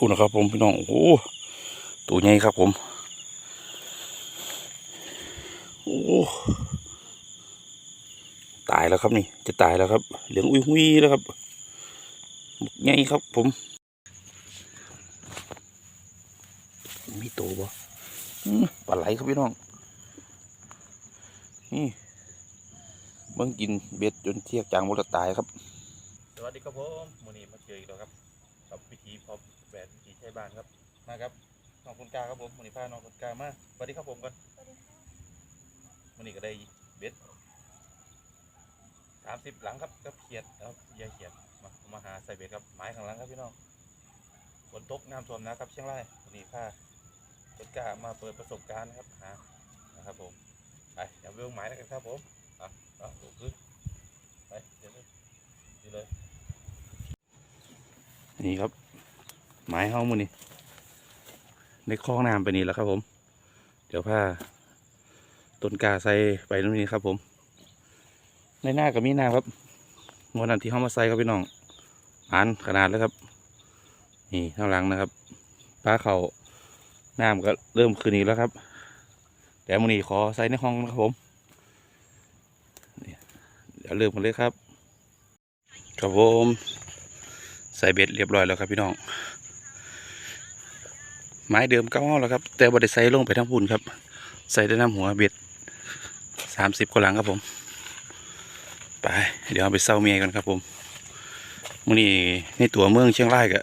คุณนะครับผมพี่น้อง โอ้โหตัวใหญ่ครับผม โอ้ตายแล้วครับนี่ จะตายแล้วครับ เหลืองอุ้ยหุยแล้วครับใหญ่ครับผม มีตัวบ่ปลาไหลครับพี่น้อง นี่เบิ่งกินเบ็ดจนเทียกจางหมดแล้วตายครับ สวัสดีครับผมวันนี้มาเจออีกแล้วครับ กับวิธีพอแบบวิธีใช้บ้านครับมาครับน้องคุณกาครับผมวันนี้พาน้องคุณกามาสวัสดีครับผมก่อนวันนี้ก็ได้เบ็ดสามสิบหลังครับก็เขียดแล้วยายเขียดมามาหาใส่เบ็ดครับไม้ข้างหลังครับพี่น้องฝนตกน้ำท่วมนะครับเชียงรายวันนี้พาคุณกามาเปิดประสบการณ์ครับหานะครับผมไปเดี๋ยวเรื่องไม้แล้วกันครับผมอะเอาลงพื้นไปเดี๋ยวเลยนี่เลย นี่ครับ ไม้เฮามือนี่ในคลองน้ำไปนี่แล้วครับผม เดี๋ยวผ้าต้นกาใส่ไปตรงนี้ครับผม ในหน้ากับมีน้ำครับงวดนั้นที่เขามาใส่ครับพี่น้องอ่านขนาดแล้วครับ นี่ข้างหลังนะครับปลาเขาน้ำก็เริ่มคืนนี้แล้วครับแต่มือนี้ขอใส่ในห้องนะครับผมเดี๋ยวเริ่มกันเลยครับ ครับผม ใส่เบ็ดเรียบร้อยแล้วครับพี่น้อง ไม้เดิมเก้าแล้วครับ แต่บ่ได้ใส่ลงไปทั้งพุ่นครับ ใส่ได้น้ำหัวเบ็ดสามสิบกว่าหลังครับผม ไป เดี๋ยวเอาไปเศร้าเมียกันครับผมมื่อนี้ในตัวเมืองเชียงรายก็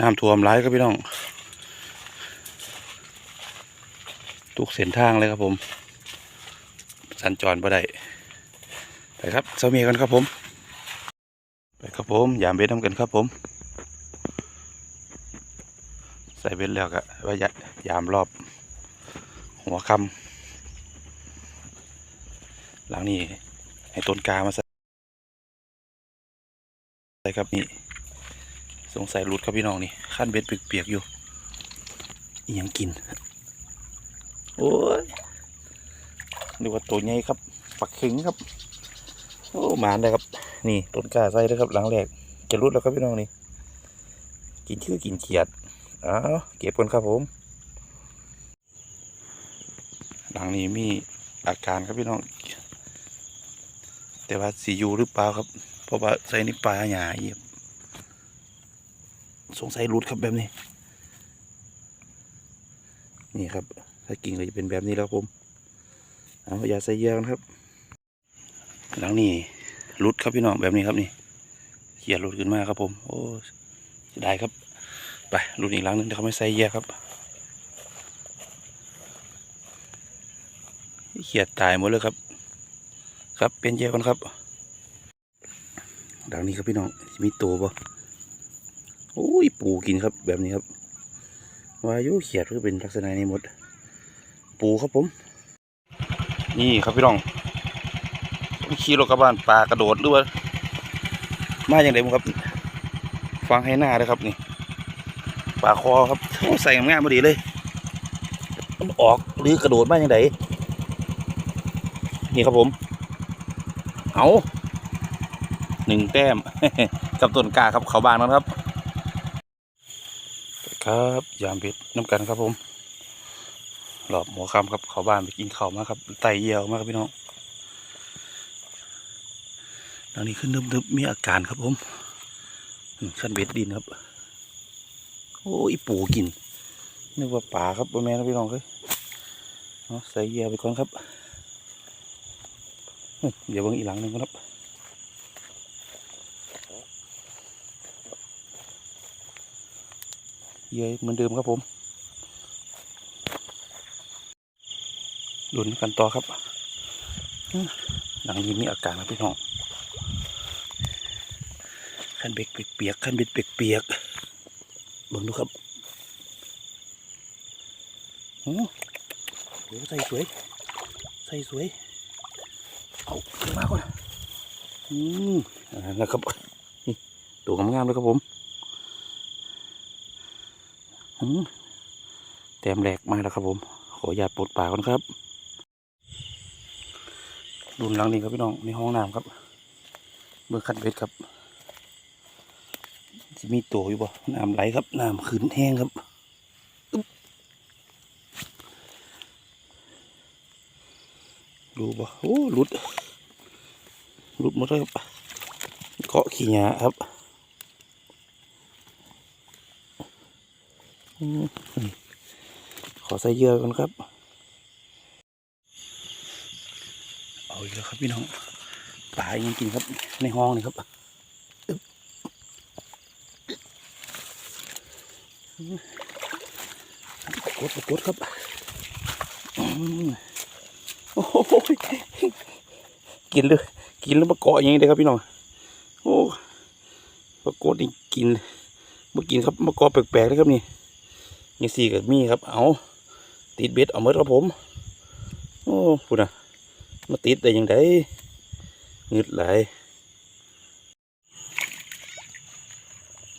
น้ำท่วมร้ายครับพี่น้องทุกเส้นทางเลยครับผม สัญจรบ่ได้ไปครับเศร้าเมียกันครับผม ครับผมยามเบ็ดทำกันครับผม ใส่เบ็ดแล้วก็ว่ายยามรอบ หัวคำหลังนี้ให้ต้นกามาใส่ใส่ครับนี่สงสัยหลุดครับพี่น้องนี่ขั้นเบ็ดเปียกๆอยู่อยังกิน โอ้ยนึกว่าตัวใหญ่ครับปักเข็งครับ โอ้หมานเลยครับ นี่ต้นกล้าใส่เลยครับหลังแรกจะรุดแล้วครับพี่น้องนี่กินชื่อกินเขียดอ้าวเก็บกันครับผม หลังนี้มีอาการครับพี่น้อง แต่ว่าสีอยู่หรือเปล่าครับ เพราะว่าใส่นี่ปลาหยาเยียบสงสัยรุดครับแบบนี้ นี่ครับ ถ้ากิ่งก็จะเป็นแบบนี้แล้วครับผมเอาอย่าใส่เยอะกันครับ หลังนี้ รุดครับพี่น้องแบบนี้ครับนี่เขียดรุดขึ้นมาครับผม โอ้เสียดายครับ ไปรุดอีกหลังนึงแต่เขาไม่ใส่แยกครับเขียดตายหมดเลยครับ ครับเป็นแยกกันครับดังนี้ครับพี่น้องมีตัวบ่โอ้ยปูกินครับแบบนี้ครับวายุเขียดก็เป็นลักษณะนี้หมด ปูครับผม นี่ครับพี่น้อง ขี่รถกลับบ้านปลากระโดดหรือว่ามาอย่างไรมั้งครับฟังให้หน้าเลยครับนี่ปลาคอครับใส่งามพอดีเลยมันออกหรือกระโดดมาอย่างไรนี่ครับผม เอาหนึ่งแต้มกับต้นกาครับเขาบานนะครับ ครับยามเบ็ดน้ำกันครับผม หลอบหัวคำครับเขาบานไปกินเขามาครับไตเยี่ยวมากครับพี่น้อง ตอนนี้ขึ้นนึบๆมีอาการครับผมขั้นเบ็ดดินครับ โอ้ยปูกิน นึกว่าป่าครับพ่อแม่นะพี่น้องเฮ้ยเอาใส่เยื่อไปก่อนครับ เดี๋ยวเบิ่งอีหลังหนึ่งครับเยื่อเหมือนเดิมครับผมลุ้นกันต่อครับ หลังนี้มีอาการครับพี่น้อง ขันเบ็ดเปียกๆขันเบ็ดเปียกๆเบิ่งดูครับโอ้โหใส่สวย ใส่สวย เอาขึ้นมาก่อนอืมนะครับนี่ตัวงามๆเลยครับผมอืมแต้มแหลกมาแล้วครับผม ขออย่าตปลดปากก่อนครับรุนหลังนี้ครับพี่น้องในห้องน้ำครับ เบอร์คันเบ็ดครับ จะมีตัวอยู่บ่น้ำไหลครับน้ำขึ้นแห้งครับดูบ่โอ้หลุดหลุดหมดเลยครับเกาะขี้หยาครับขอใส่เยื่อก่อนครับ เอาอีกแล้วครับพี่น้องปลายังกินครับในห้องนี่ครับ กดกดครับโอ้โหกินเลยกินแล้วมาเกาะอย่างนี้เลยครับพี่น้องโอ้ปรากฏนี่กินมากินครับมาเกาะแปลกๆเลยครับนี่นี่สี่กับมีครับ เอาติดเบ็ดเอาเมื่อครับผม โอ้พูดนะมาติดได้ยังไงงึดไหล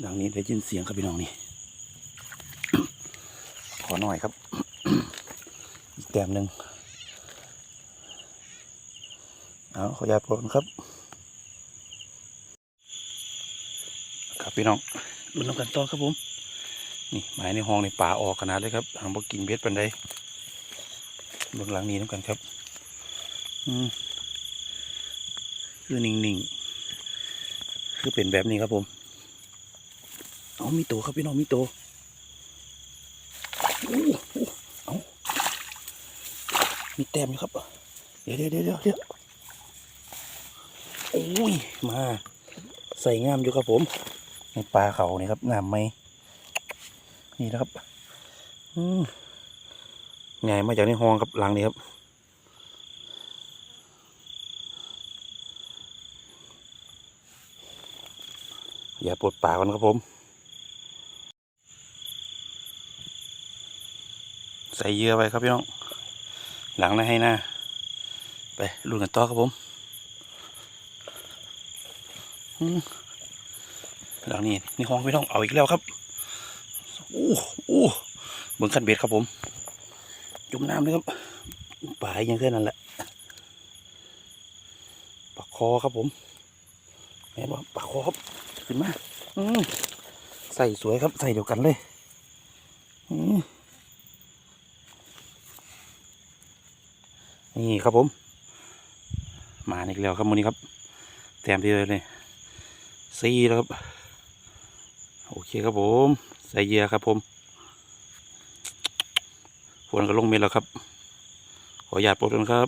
ดังนี้ได้ยินเสียงครับพี่น้องนี่ ขอหน่อยครับ อีกแต้มหนึ่งเอาขออนุญาตพลครับ ครับพี่น้องรุ่นกันต่อครับผม นี่หมายในห้องในป่าออกขนาดเลยครับหางบ่กินเบ็ดปันใดเบื้องหลังนี้น้ำกันครับ อืมคือนิ่งๆ คือเป็นแบบนี้ครับผม เอามีตัวครับพี่น้องมีตัวโอ้โหเอามีแต้มอยู่ครับ เดี๋ยวเดี๋ยวเดี๋ยวเดี๋ยวโอ้ย มา ใส่งามอยู่ครับผม ในปลาเขานี่ครับงามไหม นี่นะครับ อืมไงมาจากในห้องครับหลังนี้ครับอย่าปวดปากกันครับผม ใส่เยื่อไปครับพี่น้อง หลังนะให้หน้า ไปลุ้นกันต่อครับผมหลังนี้นี่ห้องพี่น้องเอาอีกแล้วครับโอ้โอ้เบิ่งคันเบ็ดครับผม จุ่มน้ำเลยครับปลายยังแค่นั้นแหละปากคอครับผมแม่นว่าปากคอครับขึ้นมา อืมใส่สวยครับใส่เดียวกันเลย อืม นี่ครับผม มาอีกแล้วครับมือนี้ครับแต้มที่เลยเลยซีแล้วครับ โอเคครับผมใส่เยื่อครับผมฝนก็ลงเม็ดแล้วครับ ขออนุญาปลดกันครับ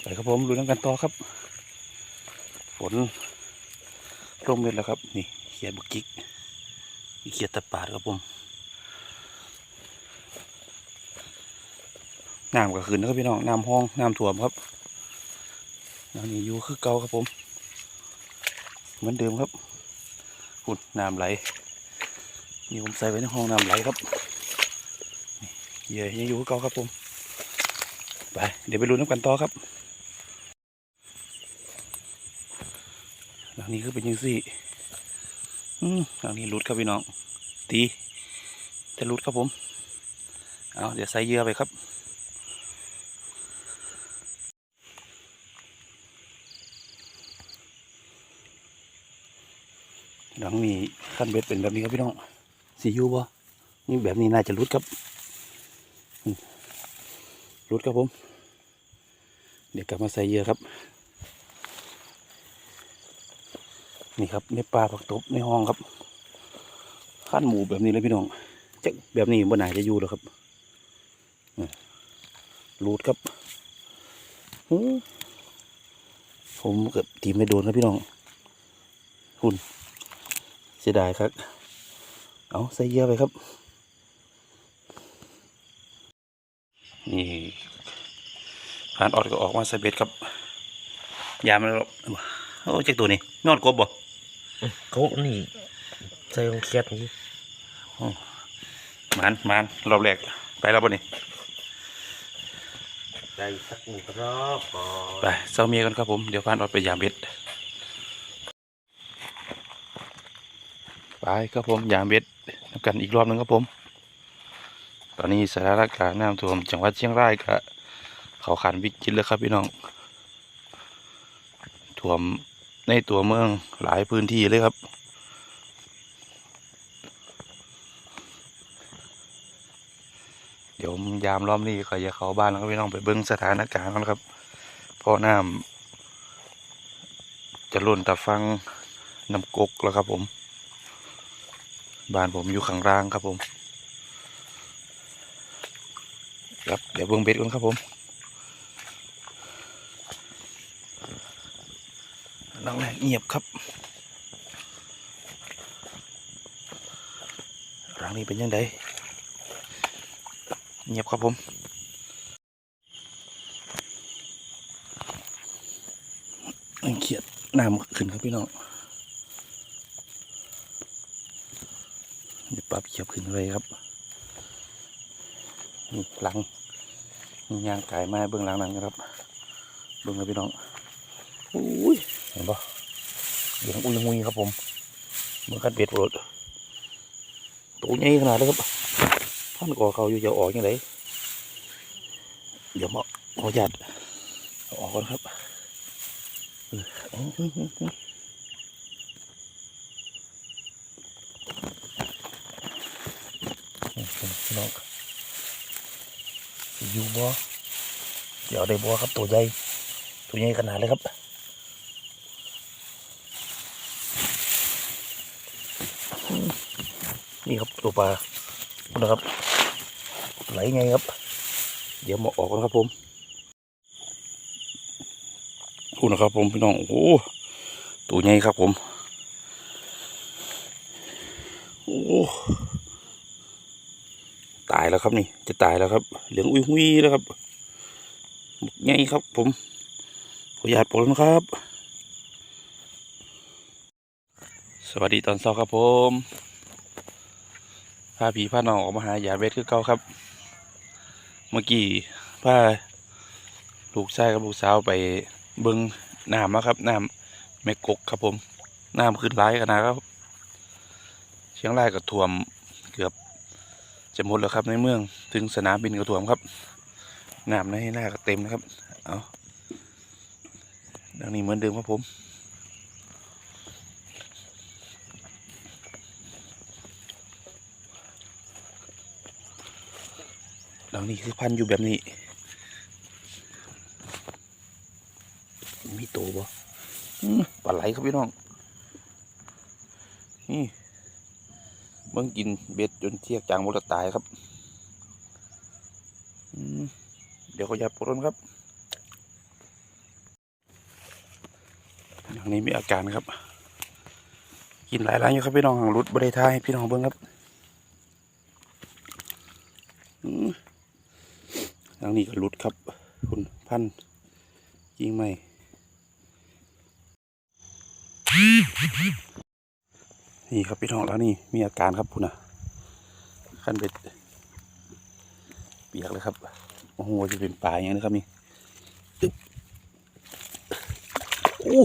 ไปครับผมดูน้ำกันต่อครับ ฝนลงเม็ดแล้วครับ นี่เขียดบุกกิกเขียดตะปาดครับผม น้ำก็ขึ้นนะครับพี่น้องน้ำห้องน้ำท่วมครับน้ำนี่อยู่คือเก่าครับผม เหมือนเดิมครับหุ่นน้ำไหลนี่ผมใส่ไว้ในห้องน้ำไหลครับเยื่อยังอยู่คือเก่าครับผมไปเดี๋ยวไปลุ้นน้ำกันต่อครับหลังนี้คือเป็นยังสี่หลังนี้รุดครับพี่น้องตีจะรุดครับผมเอาเดี๋ยวใส่เยื่อไปครับ ลังนี้ขั้นเบ็ดเป็นแบบนี้ครับพี่น้องสียูบ่นี่แบบนี้น่าจะรุดครับรุดครับผม เดี๋ยวกลับมาใส่เยื่อครับ นี่ครับในป่าผักตบในห้องครับขั้นหมูแบบนี้เลยพี่น้องจะแบบนี้บนไหนจะอยู่หรอครับรูดครับผมเกือบทีไม่โดนครับพี่น้องหุ่น สียดายครับ เอาใส่เยอะไปครับ นี่ผ่านออดก็ออกมาใส่เบ็ดครับ ยามมันแล้วโอ้เจ๊กตัวนี้นอนกบบ่เขานี่ใส่ของเครียดนี่มันมันรอบแรกไปแล้วบ่นี่ได้สักหนึ่งรอบก่อนไปเซาเมียกันครับผม เดี๋ยวพานออดไปยามเบ็ด ไปครับผมยามเบ็ดนำกันอีกรอบหนึ่งครับผม ตอนนี้สถานการณ์น้ำท่วมจังหวัดเชียงรายก็เขาขันวิกฤตเลยครับพี่น้องท่วมในตัวเมืองหลายพื้นที่เลยครับเดี๋ยวยามรอบนี้ก็จะเข้าบ้านแล้วก็พี่น้องไปเบิ้งสถานการณ์กันครับเพราะน้ำจะล้นตะฟังน้ำกกแล้วครับผม บ้านผมอยู่ข้างล่างครับผม ครับเดี๋ยวเบิ้งเบ็ดกันครับผมนั่งแรกเงียบครับรังนี้เป็นยังไงเงียบครับผมเขียดน้ำขึ้นครับพี่น้อง เดี๋ยวปรับเขียบขึ้นเลยครับนี่หลังนี่ยางไกายมาเบื้องหลังนั้นครับ เบื้องเลยพี่น้องอุ้ยเห็นปะเสียงอุ้ยงุยครับผมเมื่อคัดเบ็ดรถตัวใหญ่ขนาดเลยครับท่านก่อเขาอยู่จะออกยังไงเดี๋ยวมาขอหยัดออกก่อนครับเออเอาเอาเอาเอา น้องอยู่บ่เดี๋ยวได้บ่ครับตัวใหญ่ตัวใหญ่ขนาดเลยครับนี่ครับตัวปลาคุณนะครับ ไหลไงครับ เดี๋ยวมาออกกันครับผมคุณนะครับผมพี่น้องโอ้ตัวใหญ่ครับผมโอ้ ตายแล้วครับนี่ จะตายแล้วครับ เหลืองอุ้ยหุยแล้วครับใหญ่ครับ ผมขออนุญาตปลนะครับ สวัสดีตอนเช้าครับผมพาผีพาน้องออกมาหายาเวทคือเก่าครับ เมื่อกี้พาลูกชายกับลูกสาวไปเบิงน้ำมาครับน้ำแม่กกครับผมน้ำขึ้นร้ายกันนะครับ เชียงรายก็ท่วมเกือบ จะหมดแล้วครับในเมืองถึงสนามบินก็ท่วมครับน้ำในหน้าก็เต็มนะครับ เอาดังนี้เหมือนเดิมครับผมหลังนี้คือพันอยู่แบบนี้ มีโตบ่ปลาไหลครับพี่น้อง นี่ บิ่งกินเบ็ดจนเทียกจางหมดแล้วตายครับเดี๋ยวขายับปลนครับอย่างนี้มีอาการครับ กินหลายร้านอยู่ครับพี่น้องหางรุดบริทายให้พี่น้องเบิ่งครับอืมทางนี้ก็หลุดครับ คุณพันยิงไหม นี่ครับพี่น้องแล้วนี่มีอาการครับคุณนะขั้นเบ็ดเปียกเลยครับโอ้โหจะเป็นปลาอย่างนี้นะครับนี่อึ๊บโอ้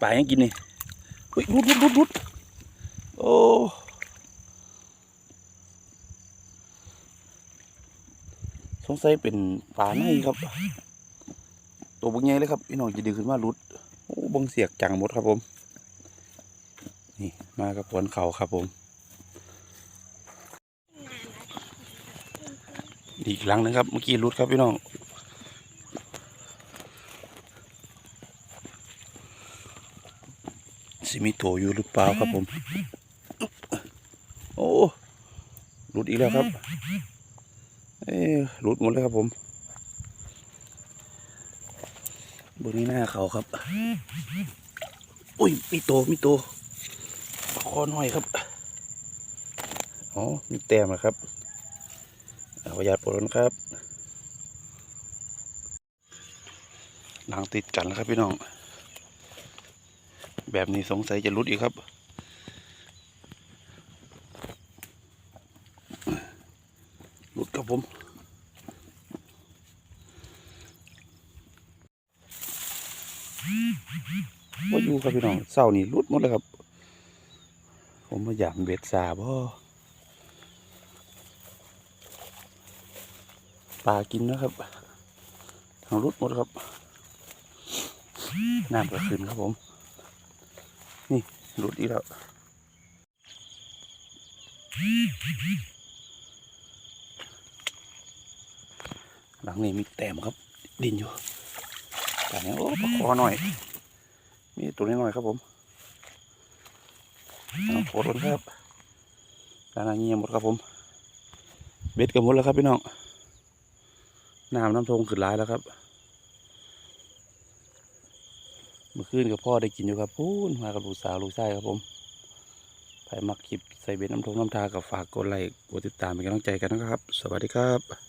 ปลายังกินนี่อุ้ยรุดรุดรุดรุดโอ้สงสัยเป็นปลาในครับ ตัวบักใหญ่เลยครับพี่น้องจะดึงขึ้นมารุดโอ้บังเสียกจังหมดครับผม มากับผลเขาครับผมอีกหลังหนึงครับ เมื่อกี้รุดครับพี่น้องสิมีตัวอยู่หรือเปล่าครับผม โอ้รุดอีกแล้วครับ เอ้ยหลุดหมดเลยครับผม บนนี้หน้าเขาครับ อุ้ย มีโตมีโต คอหน้อยครับ อ๋อ มีแต้มนะครับเอาหยาดปลดนะครับหลังติดกันแล้วครับพี่น้อง แบบนี้สงสัยจะหลุดอีกครับหลุดครับผมว่าอยู่ครับพี่น้องเศร้านี่หลุดหมดเลยครับ ผมมาหยามเบ็ดสาบ่ปลากินนะครับ ทางรุดหมดครับน้ำก็ขึ้นครับผม นี่หลุดอีกแล้วหลังนี้มีแต้มครับ ดินอยู่แต่เนี้ยโอ้ปลาคอหน่อย มีตัวน้อยครับผม เอาโครครับด้านหน้าเงียบหมดครับผม เบ็ดกับหมดแล้วครับพี่น้อง น้ำน้ำทงขึ้นร้ายแล้วครับ เมื่อคืนกับพ่อได้กินอยู่ครับพูนมากับลูกสาวลูกชายครับผมใครมักคลิปใส่เบ็ดน้ำทงน้ำทากับฝากกดไลค์กดติดตามเป็นกำลังใจกันนะครับ สวัสดีครับ